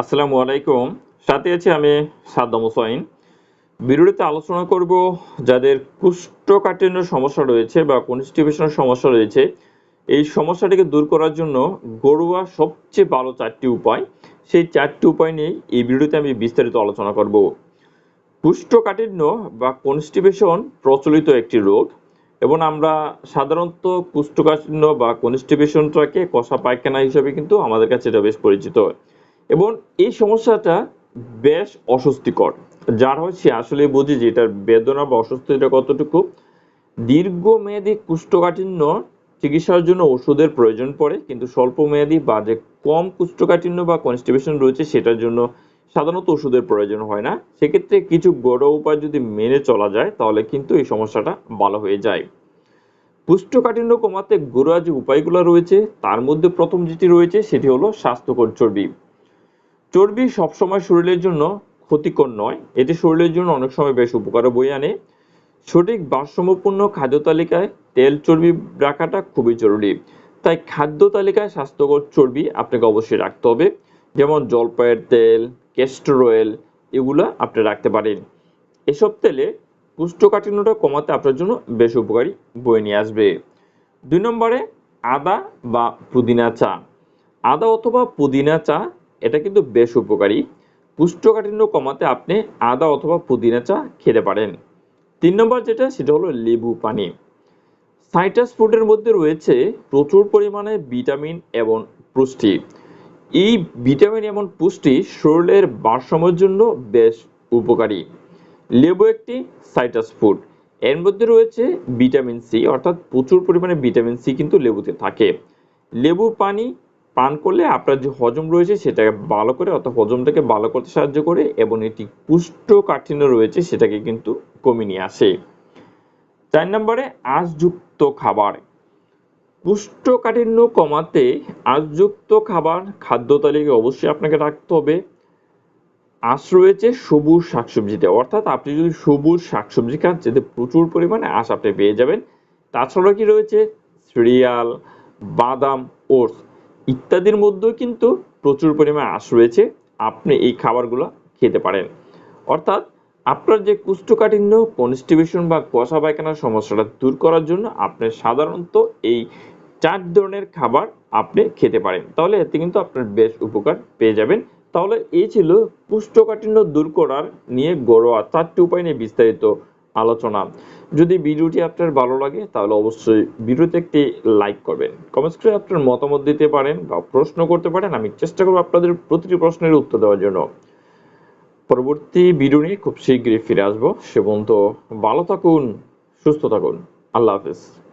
আসসালামু আলাইকুম। সাথে আছি আমি সাদ্দাম হোসাইন। ভিডিওতে আলোচনা করব যাদের কুষ্ঠকাঠিন্য সমস্যা রয়েছে বা কনস্টিপেশনের সমস্যা রয়েছে। এই সমস্যাটিকে দূর করার জন্য গরুয়া সবচেয়ে ভালো চারটি উপায়। সেই চারটি উপায় নিয়ে এই ভিডিওতে আমি বিস্তারিত আলোচনা করব। কুষ্ঠকাঠিন্য বা কনস্টিপেশন প্রচলিত একটি রোগ এবং আমরা সাধারণত কুষ্ঠকাঠিন্য বা কনস্টিপেশনটাকে কষা পায়খানা হিসেবে কিন্তু আমাদের কাছে এটা বেশ পরিচিত। এবং এই সমস্যাটা বেশ অস্বস্তিকর, যার হয় সে আসলে বুঝি যে এটার বেদনা বা অস্বস্তিটা কতটুকু? দীর্ঘমেয়াদী কুষ্ঠকাঠিন্য চিকিৎসার জন্য ওষুধের প্রয়োজন পড়ে, কিন্তু স্বল্প মেয়াদী বা যে কম কুষ্ঠকাঠিন্য বা কনস্টিপেশন রয়েছে সেটার জন্য সাধারণত ওষুধের প্রয়োজন হয় না। সেক্ষেত্রে কিছু গড় উপায় যদি মেনে চলা যায়, তাহলে কিন্তু এই সমস্যাটা ভালো হয়ে যায়। কুষ্ঠকাঠিন্য কমাতে ঘরোয়া যে উপায়গুলো রয়েছে। তার মধ্যে প্রথম যেটি রয়েছে, সেটি হলো স্বাস্থ্যকর চর্বি। চর্বি সবসময় শরীরের জন্য ক্ষতিকর নয়। এটি শরীরের জন্য অনেক সময় বেশ উপকার বই আনে। সঠিক ভারসাম্যপূর্ণ খাদ্য তালিকায় তেল চর্বি রাখাটা খুবই জরুরি। তাই খাদ্য তালিকায় স্বাস্থ্যকর চর্বি আপনাকে অবশ্যই রাখতে হবে। যেমন জলপাইয়ের তেল ক্যাস্টর অয়েল, এগুলো আপনি রাখতে পারেন। এসব তেলে কুষ্ঠকাঠিন্যটা কমাতে আপনার জন্য বেশ উপকারী বয়ে নিয়ে আসবে। দুই নম্বরে আদা বা পুদিনা চা। আদা অথবা পুদিনা চা এটা কিন্তু বেশ উপকারী। কুষ্ঠকাঠিন্য কমাতে আপনি আদা অথবা পুদিনা চা খেতে পারেন। তিন নম্বর যেটা, সেটা হলো লেবু পানি। সাইট্রাস ফুডের মধ্যে রয়েছে প্রচুর পরিমাণে ভিটামিন এবং পুষ্টি। এই ভিটামিন এবং পুষ্টি শরীরের ভারসাম্যের জন্য বেশ উপকারী। লেবু একটি সাইট্রাস ফুড এর মধ্যে রয়েছে ভিটামিন সি, অর্থাৎ প্রচুর পরিমাণে ভিটামিন সি কিন্তু লেবুতে থাকে। লেবু পানি পান করলে আপনার যে হজম রয়েছে সেটাকে ভালো করে অর্থাৎ হজমটাকে ভালো করতে সাহায্য করে এবং এটি কুষ্ঠকাঠিন্য রয়েছে সেটাকে কিন্তু কমিয়ে নিয়ে আসে। চার নম্বরে আঁশযুক্ত খাবার। কুষ্ঠকাঠিন্য কমাতে আঁশযুক্ত খাবার খাদ্য তালিকায় অবশ্যই আপনাকে রাখতে হবে। আঁশ রয়েছে সবুজ শাকসবজিতে। অর্থাৎ আপনি যদি সবুজ শাকসবজি খান যেতে প্রচুর পরিমাণে আঁশ আপনি পেয়ে যাবেন। তাছাড়া কি রয়েছে? সিরিয়াল, বাদাম, ওটস। ইত্যাদির মধ্যেও কিন্তু প্রচুর পরিমাণে আঁশ রয়েছে। আপনি এই খাবারগুলো খেতে পারেন। অর্থাৎ আপনার যে কুষ্ঠকাঠিন্য, কনস্টিপেশন বা কষা পায়খানার সমস্যাটা দূর করার জন্য আপনি সাধারণত এই চার ধরনের খাবার আপনি খেতে পারেন। তাহলে এতে কিন্তু আপনার বেশ উপকার পেয়ে যাবেন। তাহলে এই ছিল কুষ্ঠকাঠিন্য দূর করার নিয়ে ঘরোয়া চারটি উপায় নিয়ে বিস্তারিত আলোচনা। যদি ভিডিওটি আপনার ভালো লাগে, তাহলে অবশ্যই ভিডিওতে একটি লাইক করবেন। কমেন্টস করে আপনার মতামত দিতে পারেন বা প্রশ্ন করতে পারেন, আমি চেষ্টা করব আপনাদের প্রতিটি প্রশ্নের উত্তর দেওয়ার জন্য। পরবর্তী ভিডিও নিয়ে খুব শীঘ্রই ফিরে আসব। সে পর্যন্ত ভালো থাকুন, সুস্থ থাকুন। আল্লাহ হাফিজ।